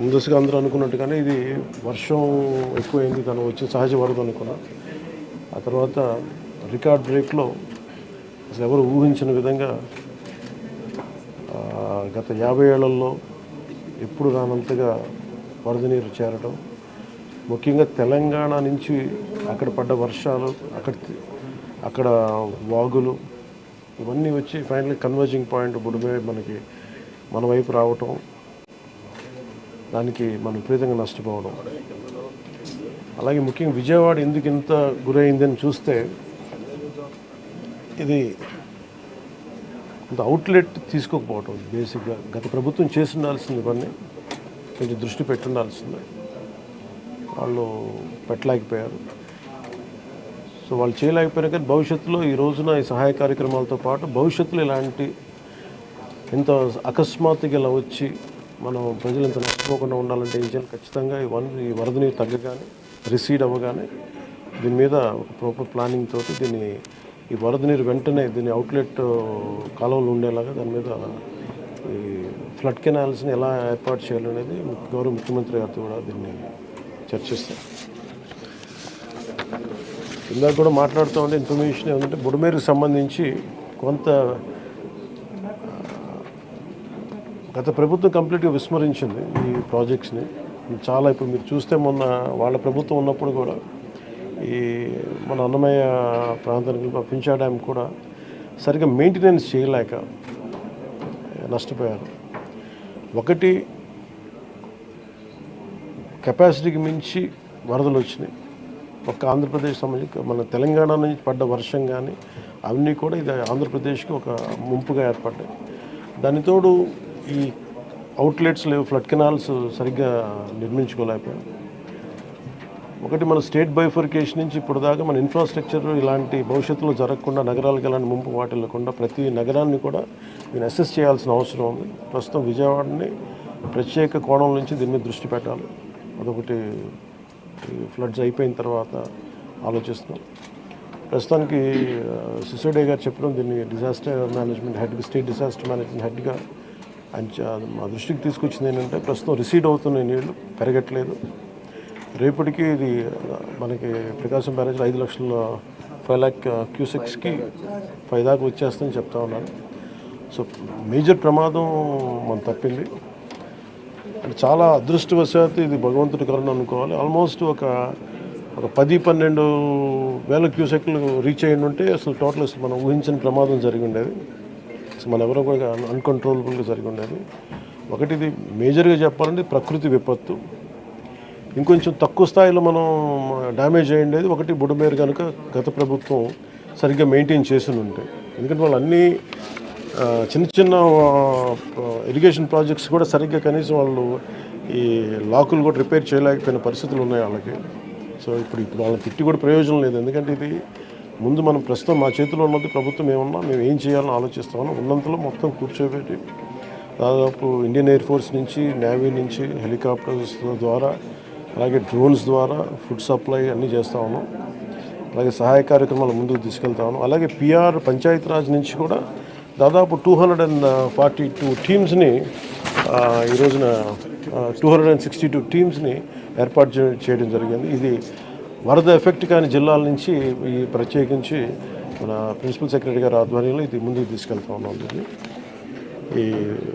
ముందస్తుగా అందరూ అనుకున్నట్టుగానే ఇది వర్షం ఎక్కువైంది తను వచ్చి సహజ వరద అనుకున్నా. ఆ తర్వాత రికార్డ్ బ్రేక్లో అసలు ఎవరు ఊహించిన విధంగా గత యాభై ఏళ్ళలో ఎప్పుడు రానంతగా వరద నీరు చేరడం ముఖ్యంగా తెలంగాణ నుంచి అక్కడ పడ్డ వర్షాలు అక్కడ అక్కడ వాగులు ఇవన్నీ వచ్చి ఫైనల్ కన్వర్జింగ్ పాయింట్ బుడిమే మనకి మన వైపు రావటం. దానికి మనం విపరీతంగా నష్టపోవడం. అలాగే ముఖ్యంగా విజయవాడ ఎందుకు ఇంత గురైందని చూస్తే ఇది కొంత అవుట్లెట్ తీసుకోకపోవటం. బేసిక్గా గత ప్రభుత్వం చేసి ఉండాల్సింది ఇవన్నీ కొంచెం దృష్టి పెట్టుండాల్సిందే. వాళ్ళు పెట్టలేకపోయారు. సో వాళ్ళు చేయలేకపోయినా కానీ భవిష్యత్తులో ఈ రోజున ఈ సహాయ కార్యక్రమాలతో పాటు భవిష్యత్తులో ఇలాంటి ఇంత అకస్మాత్తుగా ఇలా వచ్చి మనం ప్రజలు ఇంత నష్టపోకుండా ఉండాలంటే ఏం చేయాలి ఖచ్చితంగా ఈ వన్ ఈ వరద నీరు తగ్గగానే రిసీడ్ అవ్వగానే దీని మీద ఒక ప్రాపర్ ప్లానింగ్ తోటి దీన్ని ఈ వరద నీరు వెంటనే దీని అవుట్లెట్ కాలువలు ఉండేలాగా దాని మీద ఈ ఫ్లడ్ కెనాల్స్ని ఎలా ఏర్పాటు చేయాలనేది గౌరవ ముఖ్యమంత్రి గారితో కూడా దీన్ని చర్చిస్తారు. ఇందాక కూడా మాట్లాడుతూ ఉంటే ఇన్ఫర్మేషన్ ఏంటంటే బుడమేరుకు సంబంధించి కొంత గత ప్రభుత్వం కంప్లీట్గా విస్మరించింది ఈ ప్రాజెక్ట్స్ని. చాలా ఇప్పుడు మీరు చూస్తే మొన్న వాళ్ళ ప్రభుత్వం ఉన్నప్పుడు కూడా ఈ మన అన్నమయ్య ప్రాంతానికి పించా డ్యామ్ కూడా సరిగ్గా మెయింటెనెన్స్ చేయలేక నష్టపోయారు. ఒకటి కెపాసిటీకి మించి వరదలు వచ్చినాయి. ఒక్క ఆంధ్రప్రదేశ్ సంబంధించి మన తెలంగాణ నుంచి పడ్డ వర్షం కానీ అవన్నీ కూడా ఇది ఆంధ్రప్రదేశ్కి ఒక ముంపుగా ఏర్పడ్డాయి. దానితోడు ఈ అవుట్లెట్స్ లేవు ఫ్లడ్ కెనాల్స్ సరిగ్గా నిర్మించుకోలేకపోయాం. ఒకటి మన స్టేట్ బైఫర్కేషన్ నుంచి ఇప్పుడు దాకా మన ఇన్ఫ్రాస్ట్రక్చర్ ఇలాంటి భవిష్యత్తులో జరగకుండా నగరాలకు ఎలాంటి ముంపు వాటిల్లకుండా ప్రతి నగరాన్ని కూడా నేను అసెస్ చేయాల్సిన అవసరం ఉంది. ప్రస్తుతం విజయవాడని ప్రత్యేక కోణం నుంచి దీని మీద దృష్టి పెట్టాలి. అదొకటి ఫ్లడ్స్ అయిపోయిన తర్వాత ఆలోచిస్తున్నాం. ప్రస్తుతానికి సిసోడే గారు చెప్పడం దీన్ని disaster management head state disaster management హెడ్గా ఆయన మా దృష్టికి తీసుకొచ్చింది ఏంటంటే ప్రస్తుతం రిసీడ్ అవుతున్న నీళ్ళు పెరగట్లేదు. రేపటికి ఇది మనకి ప్రకాశం బ్యారేజ్లో ఐదు లక్షల ఫైవ్ ల్యాక్ క్యూసెక్స్కి ఫైవ్ దాకా వచ్చేస్తుందని చెప్తా ఉన్నాను సో మేజర్ ప్రమాదం మనం తప్పింది. అంటే చాలా అదృష్టవశాత్తు ఇది భగవంతుడి కరుణ అనుకోవాలి. ఆల్మోస్ట్ ఒక ఒక పది పన్నెండు వేల క్యూసెక్లు రీచ్ అయ్యి ఉంటే అసలు టోటల్ అసలు మనం ఊహించిన ప్రమాదం జరిగి ఉండేది. మన ఎవరో కూడా అన్కంట్రోలబుల్గా జరిగి ఉండేది. ఒకటి ఇది మేజర్గా చెప్పాలంటే ప్రకృతి విపత్తు. ఇంకొంచెం తక్కువ స్థాయిలో మనం డ్యామేజ్ అయ్యేది ఒకటి బుడమేరు కనుక గత ప్రభుత్వం సరిగ్గా మెయింటైన్ చేసి ఉంటే. ఎందుకంటే వాళ్ళు అన్ని చిన్న చిన్న ఇరిగేషన్ ప్రాజెక్ట్స్ కూడా సరిగ్గా కనీసం వాళ్ళు ఈ లాకులు కూడా రిపేర్ చేయలేకపోయిన పరిస్థితులు ఉన్నాయి వాళ్ళకి. సో ఇప్పుడు ఇప్పుడు వాళ్ళని తిట్టి కూడా ప్రయోజనం లేదు. ఎందుకంటే ఇది ముందు మనం ప్రస్తుతం మా చేతిలో ఉన్నది ప్రభుత్వం ఏమన్నా మేము ఏం చేయాలని ఆలోచిస్తామని ఉన్నంతలో మొత్తం కూర్చోబెట్టి దాదాపు ఇండియన్ ఎయిర్ ఫోర్స్ నుంచి నేవీ నుంచి హెలికాప్టర్స్ ద్వారా అలాగే డ్రోన్స్ ద్వారా ఫుడ్ సప్లై అన్నీ చేస్తా ఉన్నాం అలాగే సహాయ కార్యక్రమాలు ముందుకు తీసుకెళ్తా ఉన్నాం అలాగే పిఆర్ పంచాయతీరాజ్ నుంచి కూడా దాదాపు two hundred and forty two టీమ్స్ని ఈరోజున two hundred and sixty two టీమ్స్ని ఏర్పాటు చేయడం జరిగింది. ఇది వరద ఎఫెక్ట్ కాని జిల్లాల నుంచి ఈ ప్రత్యేకించి మన ప్రిన్సిపల్ సెక్రటరీ గారి ఆధ్వర్యంలో ఇది ముందుకు తీసుకెళ్తా ఉన్నాం ఇది ఈ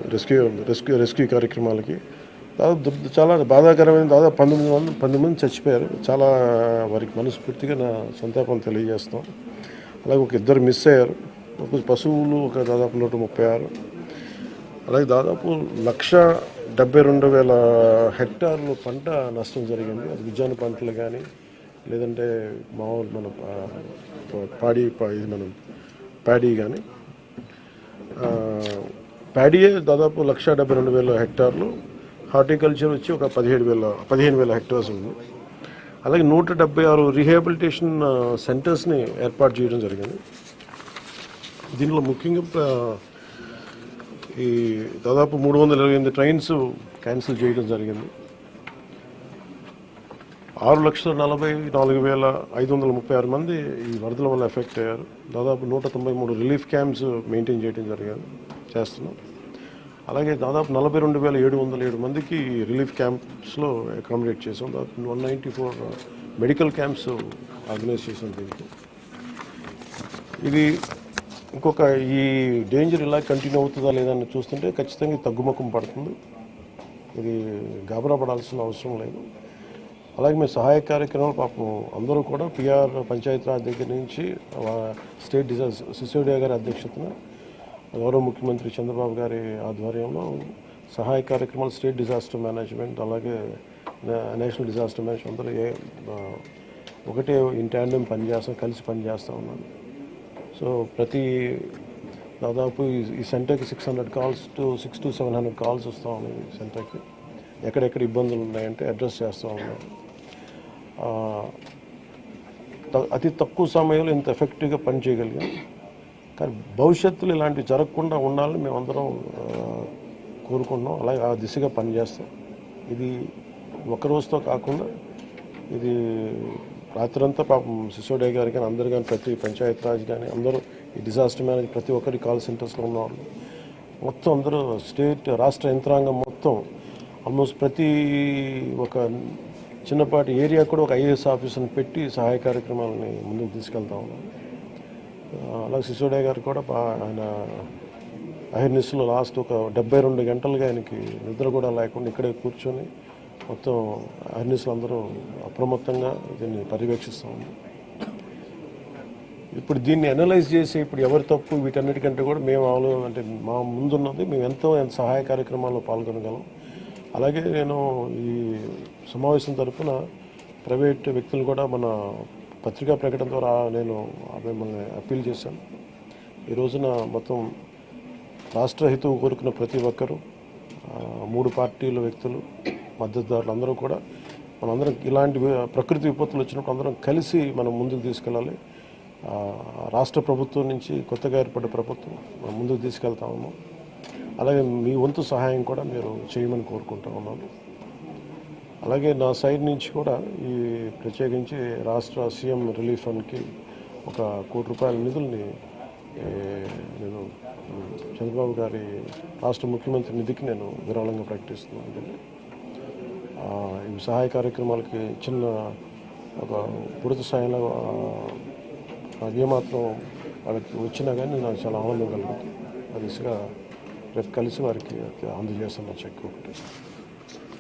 రెస్క్యూ రెస్క్యూ రెస్క్యూ కార్యక్రమాలకి. దాదాపు చాలా బాధాకరమైన దాదాపు పంతొమ్మిది మంది పంతొమ్మిది మంది చచ్చిపోయారు. చాలా వారికి మనస్ఫూర్తిగా నా సంతాపం తెలియజేస్తాం. అలాగే ఒక ఇద్దరు మిస్ అయ్యారు. ఒక పశువులు ఒక దాదాపు నూట ముప్పై ఆరు. అలాగే దాదాపు లక్ష డెబ్బై రెండు వేల హెక్టార్లు పంట నష్టం జరిగింది. అది విజ్ఞాన పంటలు కానీ లేదంటే మామూలు మన పా- పాడి ఇది మనం ప్యాడీ కానీ ప్యాడీయే దాదాపు లక్ష డెబ్బై రెండు వేల హెక్టార్లు. హార్టికల్చర్ వచ్చి ఒక పదిహేడు వేల పదిహేను వేల హెక్టార్స్ ఉంది. అలాగే నూట డెబ్బై ఆరు రీహాబిలిటేషన్ సెంటర్స్ని ఏర్పాటు చేయడం జరిగింది. దీనిలో ముఖ్యంగా ఈ దాదాపు మూడు వందల ఇరవై ఎనిమిది ట్రైన్స్ క్యాన్సిల్ చేయడం జరిగింది. ఆరు లక్షల నలభై నాలుగు వేల ఐదు వందల ముప్పై ఆరు మంది ఈ వరదల వల్ల ఎఫెక్ట్ అయ్యారు. దాదాపు నూట తొంభై మూడు రిలీఫ్ క్యాంప్స్ మెయింటైన్ చేయడం జరిగాను చేస్తున్నాం. అలాగే దాదాపు నలభై రెండు వేల ఏడు వందల ఏడు మందికి రిలీఫ్ క్యాంప్స్లో అకామిడేట్ చేసాం దాదాపు one ninety four medical camps organise చేసాం దీనికి. ఇది ఇంకొక ఈ డేంజర్ ఇలా కంటిన్యూ అవుతుందా లేదా అని చూస్తుంటే ఖచ్చితంగా తగ్గుముఖం పడుతుంది. ఇది గాబరా పడాల్సిన అవసరం లేదు. అలాగే మేము సహాయ కార్యక్రమాలు పాపం అందరూ కూడా పిఆర్ పంచాయతీరాజ్ దగ్గర నుంచి స్టేట్ డిజైన్ సిసోడియా గారి అధ్యక్షతన గౌరవ ముఖ్యమంత్రి చంద్రబాబు గారి ఆధ్వర్యంలో సహాయ కార్యక్రమాలు స్టేట్ డిజాస్టర్ మేనేజ్మెంట్ అలాగే నేషనల్ డిజాస్టర్ మేనేజ్మెంట్ అందరూ ఏ ఒకటే ఇన్ ట్యాండమ్ పనిచేస్తాం కలిసి పనిచేస్తూ ఉన్నాను సో ప్రతి దాదాపు ఈ- సెంటర్కి six hundred calls to six to seven hundred calls వస్తూ ఉన్నాయి ఈ సెంటర్కి. ఎక్కడెక్కడ ఇబ్బందులు ఉన్నాయంటే అడ్రస్ చేస్తూ ఉన్నాం. అతి తక్కువ సమయంలో ఇంత ఎఫెక్టివ్గా పనిచేయగలిగాం కానీ భవిష్యత్తులో ఇలాంటివి జరగకుండా ఉండాలని మేమందరం ఆ, కోరుకుంటున్నాం. అలాగే ఆ దిశగా పనిచేస్తాం. ఇది ఒక రోజుతో కాకుండా ఇది రాత్రంతా పాపం సిసోడే గారి కానీ అందరు కానీ ప్రతి పంచాయత్ రాజ్ కానీ అందరూ ఈ డిజాస్టర్ మేనేజ్ ప్రతి ఒక్కరి కాల్ సెంటర్స్లో ఉన్నవాళ్ళు మొత్తం అందరూ స్టేట్ రాష్ట్ర యంత్రాంగం మొత్తం ఆల్మోస్ట్ ప్రతి ఒక చిన్నపాటి ఏరియా కూడా ఒక ఐఏఎస్ ఆఫీసర్ని పెట్టి సహాయ కార్యక్రమాలని ముందుకు తీసుకెళ్తా ఉన్నాం. అలాగే సిసోడే గారు కూడా ఆయన అహిర్నిస్లో లాస్ట్ ఒక డెబ్బై రెండు గంటలుగా ఆయనకి నిద్ర కూడా లేకుండా ఇక్కడే కూర్చొని మొత్తం అహిర్నిస్లు అందరూ అప్రమత్తంగా దీన్ని పర్యవేక్షిస్తూ ఉన్నాం. ఇప్పుడు దీన్ని అనలైజ్ చేసి ఇప్పుడు ఎవరి తప్పు వీటన్నిటికంటే కూడా మేము ఆలో అంటే మా ముందున్నది మేము ఎంతో ఎంత సహాయ కార్యక్రమాల్లో పాల్గొనగలం. అలాగే నేను ఈ సమావేశం తరఫున ప్రైవేట్ వ్యక్తులు కూడా మన పత్రికా ప్రకటన ద్వారా నేను మిమ్మల్ని అప్పీల్ చేశాను. ఈ రోజున మొత్తం రాష్ట్ర హితవు కోరుకున్న ప్రతి ఒక్కరూ మూడు పార్టీల వ్యక్తులు మద్దతుదారులు అందరూ కూడా మనందరం ఇలాంటి ప్రకృతి విపత్తులు వచ్చినప్పుడు అందరం కలిసి మనం ముందుకు తీసుకెళ్ళాలి. రాష్ట్ర ప్రభుత్వం నుంచి కొత్తగా ఏర్పడ్డ ప్రభుత్వం మనం ముందుకు తీసుకెళ్తాము అలాగే మీ వంతు సహాయం కూడా మీరు చేయమని కోరుకుంటా ఉన్నాను. అలాగే నా సైడ్ నుంచి కూడా ఈ ప్రత్యేకించి రాష్ట్ర సీఎం రిలీఫ్ ఫండ్కి ఒక కోటి రూపాయల నిధుల్ని నేను చంద్రబాబు గారి రాష్ట్ర ముఖ్యమంత్రి నిధికి నేను విరాళంగా ప్రకటిస్తున్నాను. ఈ సహాయ కార్యక్రమాలకి చిన్న ఒక పూర్తి స్థాయిలో ఏమాత్రం వాళ్ళకి వచ్చినా కానీ నాకు చాలా ఆనందం కలుగుతుంది. ఆ దిశగా రేపు కలిసి వారికి అందజేస్తామని చెక్ ఒకటి